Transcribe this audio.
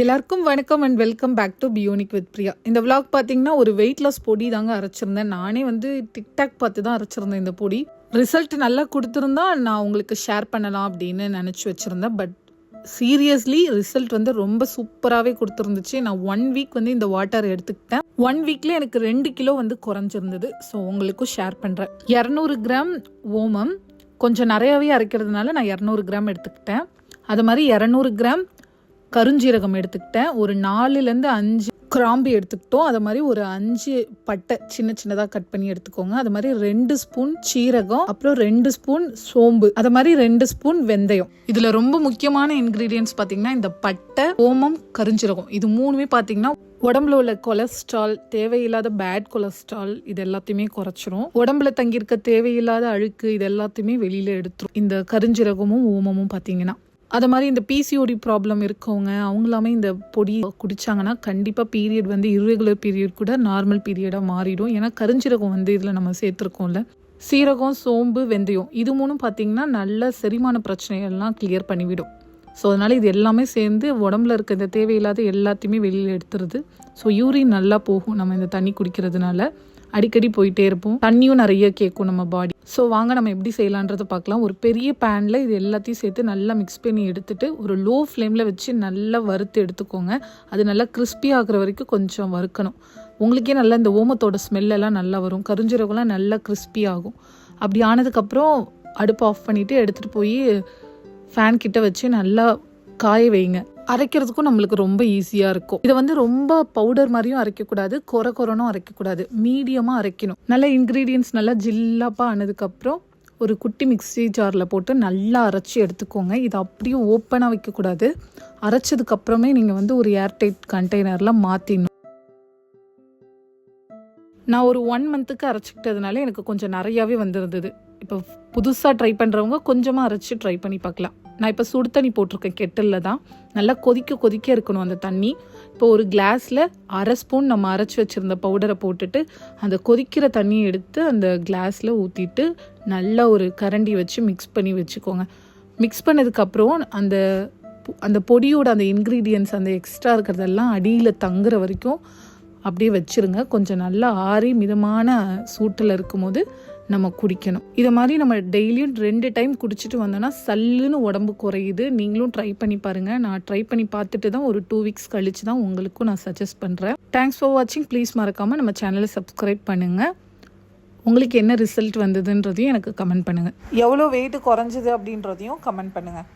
எல்லாருக்கும் வணக்கம் and welcome back to பியூனிக் வித் பிரியா இந்த விளாக் பார்த்தீங்கன்னா ஒரு வெயிட் லாஸ் பொடி தாங்க அரைச்சிருந்தேன். நானே வந்து டிக்டாக் பார்த்து தான் அரைச்சிருந்தேன் இந்த பொடி. ரிசல்ட் நல்லா கொடுத்துருந்தா நான் உங்களுக்கு ஷேர் பண்ணலாம் அப்படின்னு நினச்சி வச்சுருந்தேன். பட் சீரியஸ்லி ரிசல்ட் வந்து ரொம்ப சூப்பராகவே கொடுத்துருந்துச்சு. நான் ஒன் வீக் வந்து இந்த வாட்டர் எடுத்துக்கிட்டேன். ஒன் வீக்ல எனக்கு ரெண்டு கிலோ வந்து குறைஞ்சிருந்தது. ஸோ உங்களுக்கும் ஷேர் பண்ணுறேன் இரநூறு கிராம் ஓமம் கொஞ்சம் நிறையாவே அரைக்கிறதுனால நான் இரநூறு கிராம் எடுத்துக்கிட்டேன். அது மாதிரி இரநூறு கிராம் கருஞ்சீரகம் எடுத்துக்கிட்டேன். ஒரு நாலுலேருந்து அஞ்சு கிராம்பு எடுத்துக்கிட்டோம். அது மாதிரி ஒரு அஞ்சு பட்டை சின்ன சின்னதாக கட் பண்ணி எடுத்துக்கோங்க. அது மாதிரி ரெண்டு ஸ்பூன் சீரகம் அப்புறம் ரெண்டு ஸ்பூன் சோம்பு அது மாதிரி ரெண்டு ஸ்பூன் வெந்தயம். இதில் ரொம்ப முக்கியமான இன்க்ரீடியன்ஸ் பார்த்தீங்கன்னா இந்த பட்டை ஓமம் கருஞ்சீரகம். இது மூணுமே பார்த்தீங்கன்னா உடம்புல உள்ள கொலஸ்ட்ரால் தேவையில்லாத பேட் கொலஸ்ட்ரால் இது எல்லாத்தையுமே குறைச்சிரும். உடம்புல தங்கியிருக்க தேவையில்லாத அழுக்கு இது எல்லாத்தையுமே வெளியில எடுத்துரும். இந்த கருஞ்சீரகமும் ஓமமும் பார்த்தீங்கன்னா அது மாதிரி இந்த பிசிஓடி ப்ராப்ளம் இருக்கவங்க அவங்களாமே இந்த பொடி குடித்தாங்கன்னா கண்டிப்பாக பீரியட் வந்து இர்ரெகுலர் பீரியட் கூட நார்மல் பீரியடாக மாறிடும். ஏன்னா கருஞ்சீரகம் வந்து இதில் நம்ம சேர்த்துருக்கோம்ல. சீரகம் சோம்பு வெந்தயம் இது மூணும் பார்த்தீங்கன்னா நல்ல செரிமான பிரச்சனைகள்லாம் கிளியர் பண்ணிவிடும். ஸோ அதனால் இது எல்லாமே சேர்ந்து உடம்புல இருக்க இந்த தேவையில்லாத எல்லாத்தையுமே வெளியில் எடுத்துருது. ஸோ யூரின் நல்லா போகும். நம்ம இந்த தண்ணி குடிக்கிறதுனால. அடிக்கடி போயிட்டே இருப்போம். தண்ணியும் நிறைய கேட்கும் நம்ம பாடி ஸோ வாங்க நம்ம எப்படி செய்யலான்றதை பார்க்கலாம். ஒரு பெரிய பேனில் இது எல்லாத்தையும் சேர்த்து நல்லா மிக்ஸ் பண்ணி எடுத்துட்டு ஒரு லோ ஃப்ளேமில் வச்சு நல்லா வறுத்து எடுத்துக்கோங்க. அது நல்லா கிறிஸ்பி ஆகுற வரைக்கும் கொஞ்சம் வறுக்கணும். உங்களுக்கே நல்லா இந்த ஓமத்தோட ஸ்மெல்லெல்லாம் நல்லா வரும். கருஞ்சீரகம்லாம் நல்லா கிறிஸ்பி ஆகும். அப்படி ஆனதுக்கப்புறம் அடுப்பு ஆஃப் பண்ணிவிட்டு எடுத்துகிட்டு போய் ஃபேன் கிட்ட வச்சு நல்லா காய வைங்க. அரைக்கிறதுக்கும் நம்மளுக்கு ரொம்ப ஈஸியாக இருக்கும். இதை வந்து ரொம்ப பவுடர் மாதிரியும் அரைக்கக்கூடாது கொர கொரனும் அரைக்கக்கூடாது. மீடியமாக அரைக்கணும். நல்ல இன்க்ரீடியன்ஸ் நல்லா ஜில்லாப்பாக ஆனதுக்கப்புறம் ஒரு குட்டி மிக்ஸி ஜாரில் போட்டு நல்லா அரைச்சி எடுத்துக்கோங்க. இதை அப்படியே ஓப்பனாக வைக்கக்கூடாது. அரைச்சதுக்கப்புறமே நீங்கள் வந்து ஒரு ஏர்டைட் கண்டெய்னரில் மாற்றிடணும் நான் ஒரு ஒன் மந்த்துக்கு அரைச்சிக்கிட்டதுனால எனக்கு கொஞ்சம் நிறையாவே வந்திருந்தது. இப்போ புதுசாக ட்ரை பண்ணுறவங்க கொஞ்சமாக அரைச்சி ட்ரை பண்ணி பார்க்கலாம். நான் இப்போ சுடு தண்ணி போட்டிருக்கேன் கெட்டிலில் தான். நல்லா கொதிக்க கொதிக்க இருக்கணும் அந்த தண்ணி. இப்போ ஒரு கிளாஸில் அரை ஸ்பூன் நம்ம அரைச்சி வச்சுருந்த பவுடரை போட்டுட்டு அந்த கொதிக்கிற தண்ணியை எடுத்து அந்த கிளாஸில் ஊற்றிட்டு நல்லா ஒரு கரண்டி வச்சு மிக்ஸ் பண்ணி வச்சுக்கோங்க. மிக்ஸ் பண்ணதுக்கப்புறம் அந்த அந்த பொடியோட அந்த இன்க்ரீடியன்ஸ் அந்த எக்ஸ்ட்ரா இருக்கிறதெல்லாம் அடியில் தங்குற வரைக்கும் அப்படியே வச்சிருங்க. கொஞ்சம் நல்லா ஆறி மிதமான சூட்டில் இருக்கும்போது நம்ம குடிக்கணும். இதை மாதிரி நம்ம டெய்லியும் ரெண்டு டைம் குடிச்சிட்டு வந்தோம்னா சல்லுன்னு உடம்பு குறையுது. நீங்களும் ட்ரை பண்ணி பாருங்கள் நான் ட்ரை பண்ணி பார்த்துட்டு தான் ஒரு டூ வீக்ஸ் கழித்து தான் உங்களுக்கும் நான் சஜஸ்ட் பண்ணுறேன் தேங்க்ஸ் ஃபார் வாட்சிங் ப்ளீஸ் மறக்காமல் நம்ம சேனலை சப்ஸ்கிரைப் பண்ணுங்கள் உங்களுக்கு என்ன ரிசல்ட் வந்ததுன்றதையும் எனக்கு கமெண்ட் பண்ணுங்கள் எவ்வளோ வெயிட் குறைஞ்சிது அப்படின்றதையும் கமெண்ட் பண்ணுங்கள்